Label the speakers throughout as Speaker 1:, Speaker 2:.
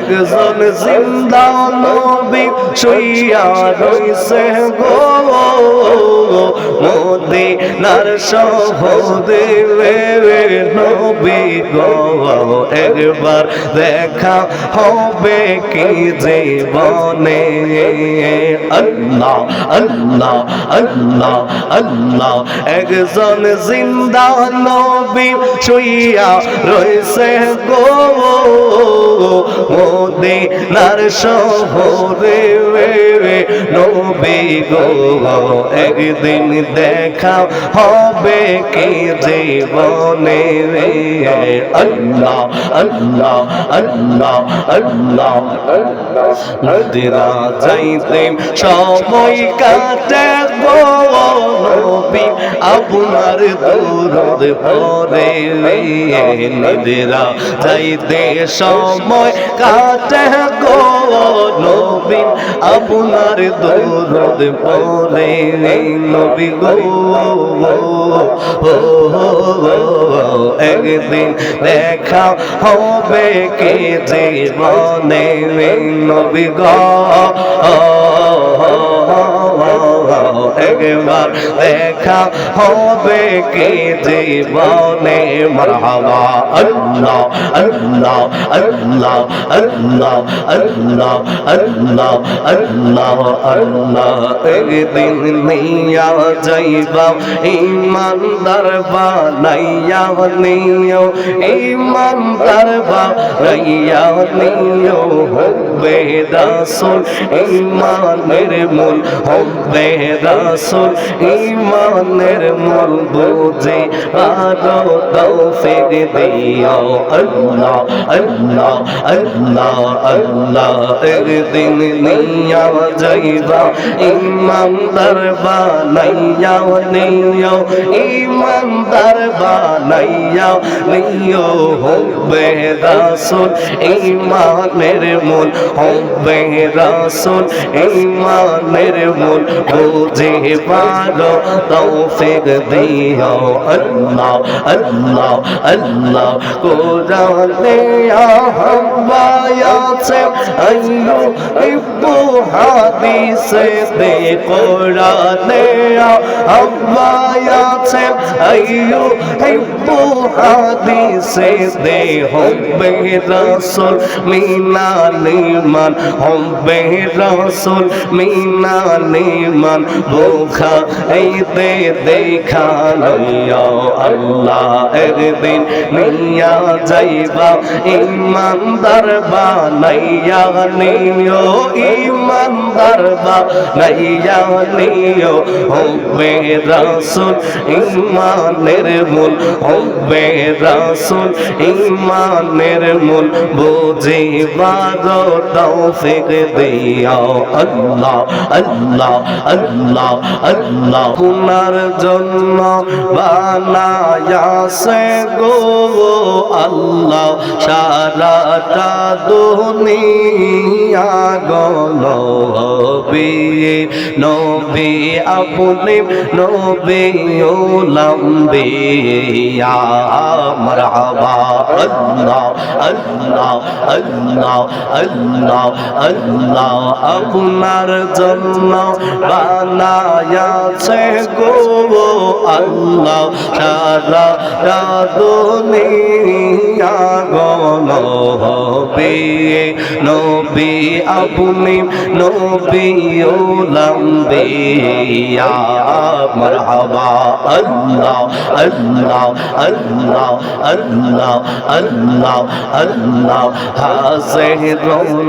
Speaker 1: একজন জিন্দা নবী শুইয়া রইছে গো। মদিনার শহরে নবী গো, একবার দেখা হবে কি জীবনে আল্লাহ আল্লাহ আল্লাহ আল্লাহ, একজন জিন্দা নবী শুইয়া রয়েছে গো। মদিনার শহরে নবী গো একদিন দেখা হবে কি জীবনে আল্লাহ আল্লাহ আল্লাহ আল্লাহ। নদীরা যাইতে সময় কাটে গো। নবী আপনার দৌড় পরে নদীরা। যাইতে সময় কাটে গো নবী আপনার দৌড় পরে নবী গো। একদিন দেখা হবে কি জীবনে নবী গো। একবার দেখা হবে কি জীবনে মারহাবা আল্লাহ আল্লাহ আল্লাহ আল্লাহ আল্লাহ আল্লাহ আল্লাহ আল্লাহ একদিন নিয়া যাইবা ইমানদার বানাইয়া নিও ইমানদার বানাইয়া নিও হবে রাসূল ইমানের মূল হবে রাসূল ইমানের মূল বুঝে আরও তৌফিক দিও। আল্লাহ আল্লাহ আল্লাহ আল্লাহ, একদিন নিয়া যাইবা। ইমানদার বানাইয়া নিও। ইমানদার বানাইয়া নিও। হবে রাসূল ইমানের মূল, হবে রাসূল ইমানের মূল বুঝে পারো তৌফিক দিও আল্লাহ আল্লাহ আল্লাহ কোরআনে আহ্বায়াছে আইয়ু ইব্বু হাদিসে দে কোরআনে আহ্বায়াছে আইয়ু ইব্বু হাদিসে দে হবে রাসূল মিনালিমান হবে রাসূল মিনালিমান বোখা দে দেখা লইয়া আল্লাহ একদিন নিয়া যাইবা, ইমানদার বানাইয়া নিও, ইমানদার বানাইয়া নিও, হবে রাসূল ইমানের মূল, হবে রাসূল ইমানের মূল, বুঝিবার তৌফিক দিও আল্লাহ আল্লাহ আল্লাহ। আল্লাহ তোমার জন্য বানায়াছে গো আল্লাহ সারাটা দুনিয়া গল নবী নবী আপনি, নবী লম্বিয়া মারহাবা আল্লাহ আল্লাহ আল্লাহ আপনার জন্য বানায়াছে গো আল্লাহ, সারা দুনিয়া গল হবে নবী আপনি, নবী লম্বিয়া মারহাবা, আল্লাহ আল্লাহ আল্লাহ আল্লাহ আল্লাহ আল্লাহ হাজির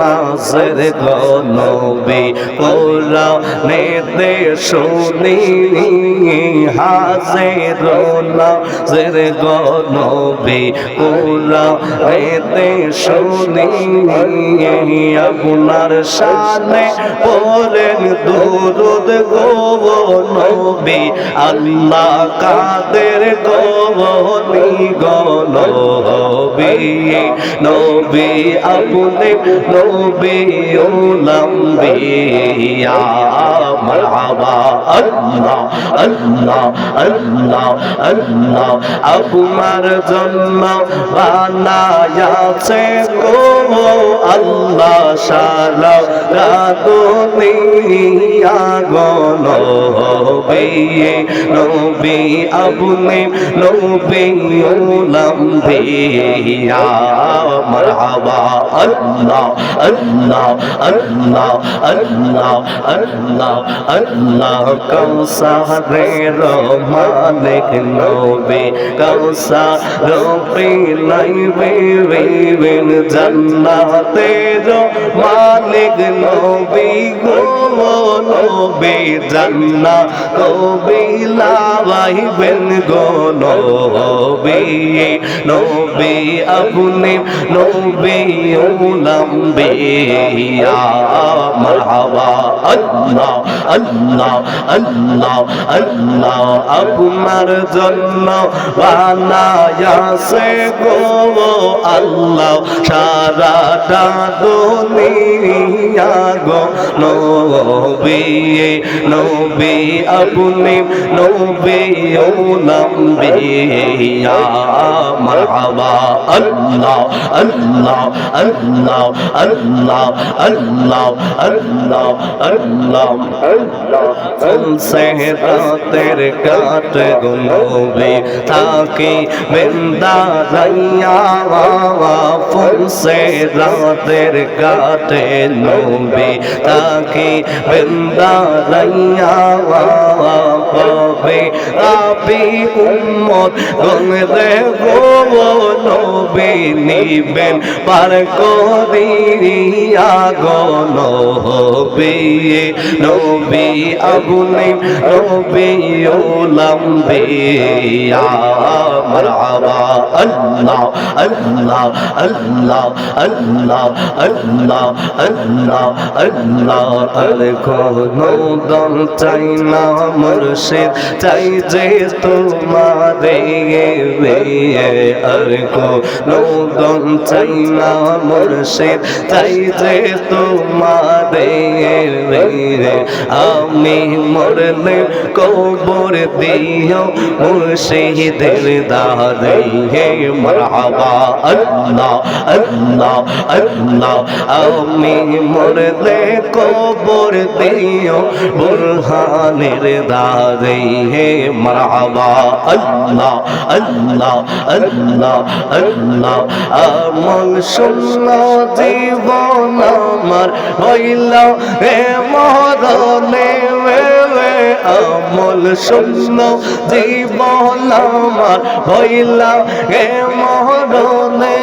Speaker 1: নাজির গো নবী কোরআনেতে শুনি হাজির নাজির গো নবী কোরআনেতে শুনি আপনার শানে পড়েন দুরুদ গো নবী, আল্লাহ কাদের গো নবী নবী আপনি নবী লম্বিয়া মারহাবা আল্লাহ আল্লাহ আল্লাহ আল্লাহ আপনার জন্য বানায়াছে গো আল্লাহ সারা দুনিয়া গো নবী নবী আপনি নবী উলাম্বিয়া মারহাবা আল্লাহ আল্লাহ আল্লাহ আল্লাহ আল্লাহ আল্লাহ। কৌসারের মালিক নবী কৌসার পিলাইবে বিন জান্নাতের মালিক নবী গো, নবী জান্নাত কবি লাগাইবেন গো, নবী নবী আপনি, নবী উলাম্বিয়া মারহাবা আল্লাহ আল্লাহ আল্লাহ আল্লাহ, আপনার জন্য বানায়াছে গো, আল্লাহ, সারাটা দুনিয়া গো নবী নবী আপনি নবী উলাম্বিয়া মারহাবা, আল্লাহ আল্লাহ আল্লাহ আল্লাহ আল্লাহ আল্লাহ আল্লাহ। ফুল সে রাতের কাট গুনবে তাকে বেন্দা রাইয়া ফুল সে রাতের কাটে নবে। তাকে বেন্দা রাইয়া পাবে আপি উম্মত গঙ্গে গো নবী নিবেন, পার করিয়া গো নবী নবী আগুনে নবী ওলাম্বিয়া মারহাবা আল্লাহ আল্লাহ আল্লাহ আল্লাহ আল্লাহ আল্লাহ। আল্লাহ আর কোনো দম চাই না, মুর্শিদ চাই যে তোমারে আর কোনো দম চাই না, মুর্শিদ চাই যে তোমারে আমি মরলে কবর দিও মুর্শিদের দাদে হে মারহাবা, আল্লাহ আল্লাহ আল্লাহ, আমি মরলে কবর দিও, বুরহানের দাদে হে মারহাবা আল্লাহ আল্লাহ আল্লাহ আল্লাহ, আমল শূন্য জীবন আমার হইল। হে মরলে আমল শূন্য জীবন আমার হইল। হে মরলে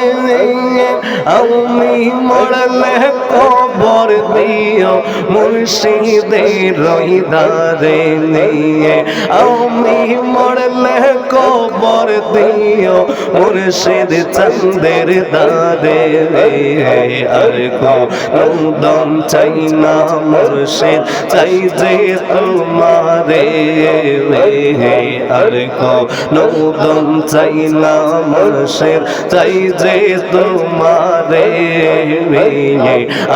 Speaker 1: আমি মরলে কবর দিও মুর্শিদের রইদারে নিয়ে। আমি মরলে কবর দিও, মুর্শিদ চন্দের দারে আর কো নন্দন চাই না মুর্শিদ, চাই যে তোমারে আর কো নন্দন চাই না মুর্শিদ, চাই যে তোমারে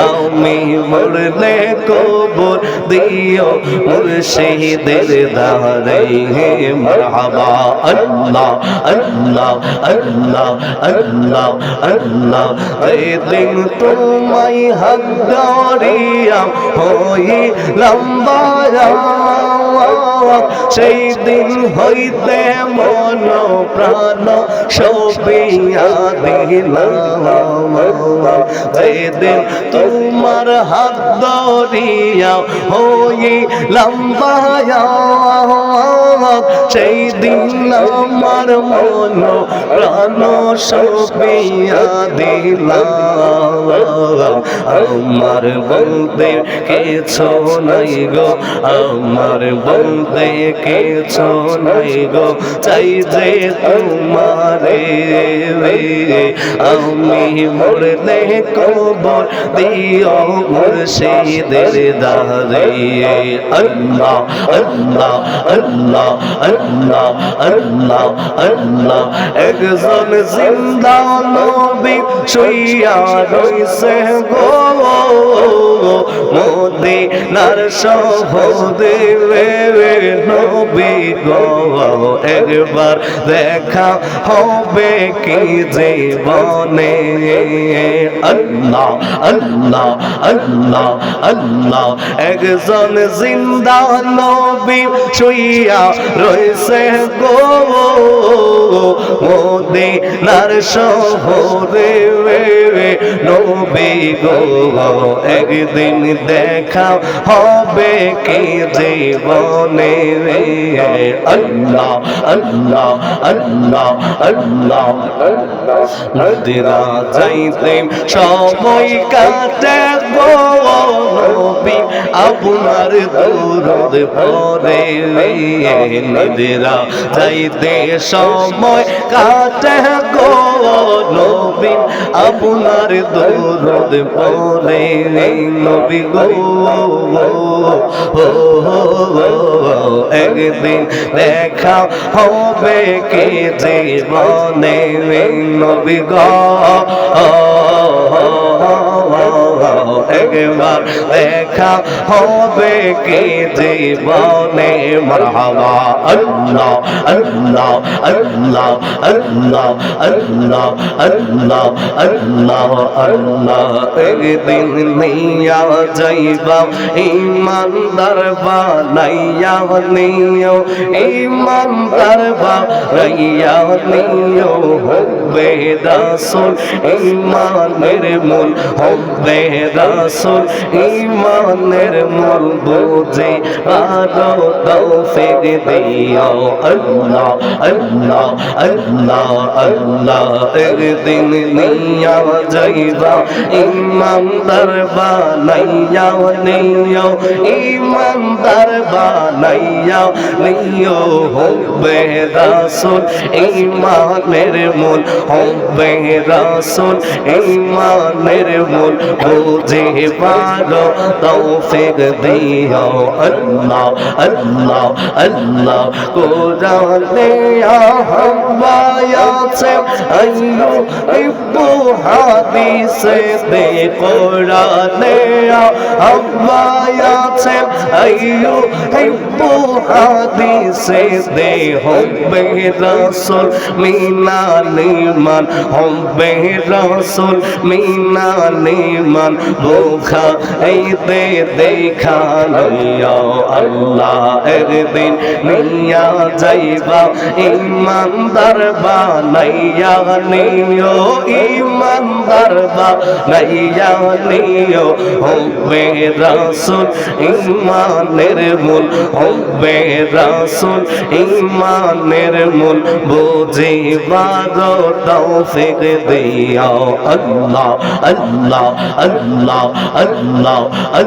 Speaker 1: আমি মরলে কবর দিও মুর্শিদের দারে মারহাবা আল্লাহ আল্লাহ আল্লাহ আল্লাহ আল্লাহ এই দিন তোমায় হাত ধরিয়া হই লম্বা সেই দিন হইতে মন প্রাণ সবিয়া দিলাম দিন তোমার হাত ধরিয়া হই লম্বায়া সেই দিন আমার মন প্রাণ সবিয়া দিলাম আমার বলতে কিছু নাই গো, আমার বলতে কিছু গো, চাই যে তোমারে। আমি মরলে কবর দিও মুর্শিদের দারে আল্লাহ আল্লাহ আল্লাহ আল্লাহ আল্লাহ আল্লাহ। একজন জিন্দা নবী শুইয়া রইছে গো। মদিনার শহরে একবার দেখা হবে কি জীবনে আল্লাহ আল্লাহ আল্লাহ আল্লাহ, একজন জিন্দা নবী রয়েছে গো। মদিনার শহরে নবী গো, একদিন দেখা হবে কি জীবনে होने में है अल्लाह अल्लाह अल्लाह अल्लाह মদিনা যাইতে সময় কাটে গো নবী আপনার দূরদ পরে মদিনা যাইতে সময় কাটে গো নবী আপনার দূরদ পরে নবী গো ও একদিন দেখা হবে কি জীবনে নবী গো? একবার দেখা হবে কি জীবনে? মরহাবা, আল্লাহ আল্লাহ আল্লাহ আল্লাহ আল্লাহ আল্লাহ আল্লাহ আল্লাহ। একদিন নিয়া যাইবা, ইমানদার বানাইয়া নিও, ইমানদার বানাইয়া নিও। হবে রাসূল, ইমানের মূল হবে রাসূল ইমানের মূল বুঝে, আরও তৌফিক দিও। আল্লাহ আল্লাহ আল্লাহ আল্লাহ, একদিন নিয়া যাইবা ইমানদার বানাইয়া নিও ইমানদার বানাইয়া নিও হবে রাসূল ইমানের মূল হবে রাসূল ইমানের মূল বুঝে পারো তৌফিক দিও। আল্লাহ আল্লাহ আল্লাহ। কোরআনে আহ্বায়াছে আইয়ু ইব্বু হাদিসে দে কোরআনে আহ্বায়াছে আইয়ু ইব্বু হাদিসে দে হবে রাসূল মিনানি মান হবে রাসূল মিনানি মান বোখা এই দে দেখা লইয়া আল্লাহ একদিন নিয়া যাইবা, ইমানদার বানাইয়া নিও, ইমানদার বানাইয়া নিও। হবে রাসূল ইমানের মূল, হবে রাসূল ইমানের মূল। বুঝিবার তৌফিক দিও আল্লাহ আল্লাহ আল্লাহ আল্লাহ।